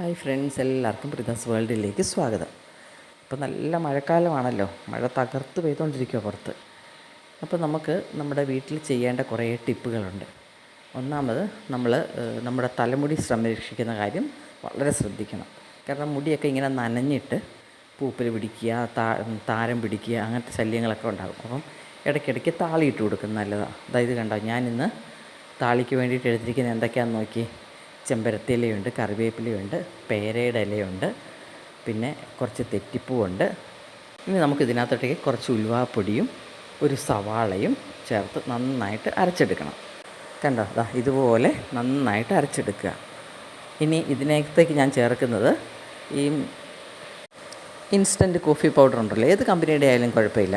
Hi friends എല്ലാവർക്കും പ്രിതാസ് വേൾഡിലേക്ക് സ്വാഗതം. ഇപ്പോൾ നല്ല മഴക്കാലമാണല്ലോ. മഴ തകർത്ത് പെയ്തുകൊണ്ടിരിക്കുക പുറത്ത്. അപ്പോൾ നമുക്ക് നമ്മുടെ വീട്ടിൽ ചെയ്യേണ്ട കുറേ ടിപ്പുകളുണ്ട്. ഒന്നാമത് നമ്മൾ നമ്മുടെ തലമുടി സംരക്ഷിക്കുന്ന കാര്യം വളരെ ശ്രദ്ധിക്കണം. കാരണം മുടിയൊക്കെ ഇങ്ങനെ നനഞ്ഞിട്ട് പൂപ്പൽ പിടിക്കുക താരം പിടിക്കുക അങ്ങനത്തെ ശല്യങ്ങളൊക്കെ ഉണ്ടാകും. അപ്പം ഇടയ്ക്കിടയ്ക്ക് താളിയിട്ട് കൊടുക്കുന്നത് നല്ലതാണ് അതായത് കണ്ടോ ഞാനിന്ന് താളിക്ക് വേണ്ടിയിട്ട് എടുത്തിരിക്കുന്നത് എന്തൊക്കെയാണെന്ന് നോക്കി ചെമ്പരത്തി ഇലയുണ്ട് കറിവേപ്പിലയുണ്ട് പേരയുടെ ഇലയുണ്ട് പിന്നെ കുറച്ച് തെറ്റിപ്പൂവുണ്ട്. ഇനി നമുക്ക് ഇതിനകത്തോട്ടേക്ക് കുറച്ച് ഉലുവാപ്പൊടിയും ഒരു സവാളയും ചേർത്ത് നന്നായിട്ട് അരച്ചെടുക്കണം. കണ്ടോ? അതാ ഇതുപോലെ നന്നായിട്ട് അരച്ചെടുക്കുക. ഇനി ഇതിനകത്തേക്ക് ഞാൻ ചേർക്കുന്നത് ഈ ഇൻസ്റ്റന്റ് കോഫി പൗഡർ ഉണ്ടല്ലോ ഏത് കമ്പനിയുടെ ആയാലും കുഴപ്പമില്ല.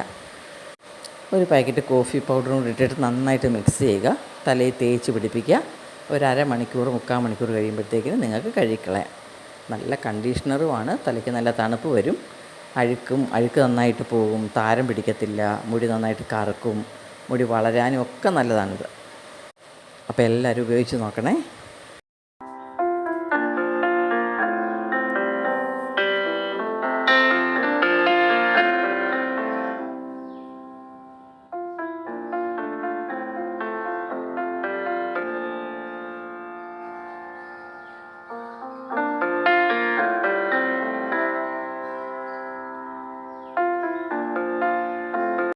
ഒരു പാക്കറ്റ് കോഫി പൗഡറും കൂടി ഇട്ടിട്ട് നന്നായിട്ട് മിക്സ് ചെയ്യുക. തലയിൽ തേച്ച് പിടിപ്പിക്കുക. ഒരു അരമണിക്കൂർ മുക്കാൽ മണിക്കൂർ കഴിയുമ്പോഴത്തേക്കിന് നിങ്ങൾക്ക് കഴുകിക്കളയാം നല്ല കണ്ടീഷണറുമാണ്. തലയ്ക്ക് നല്ല തണുപ്പ് വരും. അഴുക്കും അഴുക്ക് നന്നായിട്ട് പോകും താരം പിടിക്കത്തില്ല. മുടി നന്നായിട്ട് കറുക്കും. മുടി വളരാനും ഒക്കെ നല്ലതാണിത്. അപ്പോൾ എല്ലാവരും ഉപയോഗിച്ച് നോക്കണേ.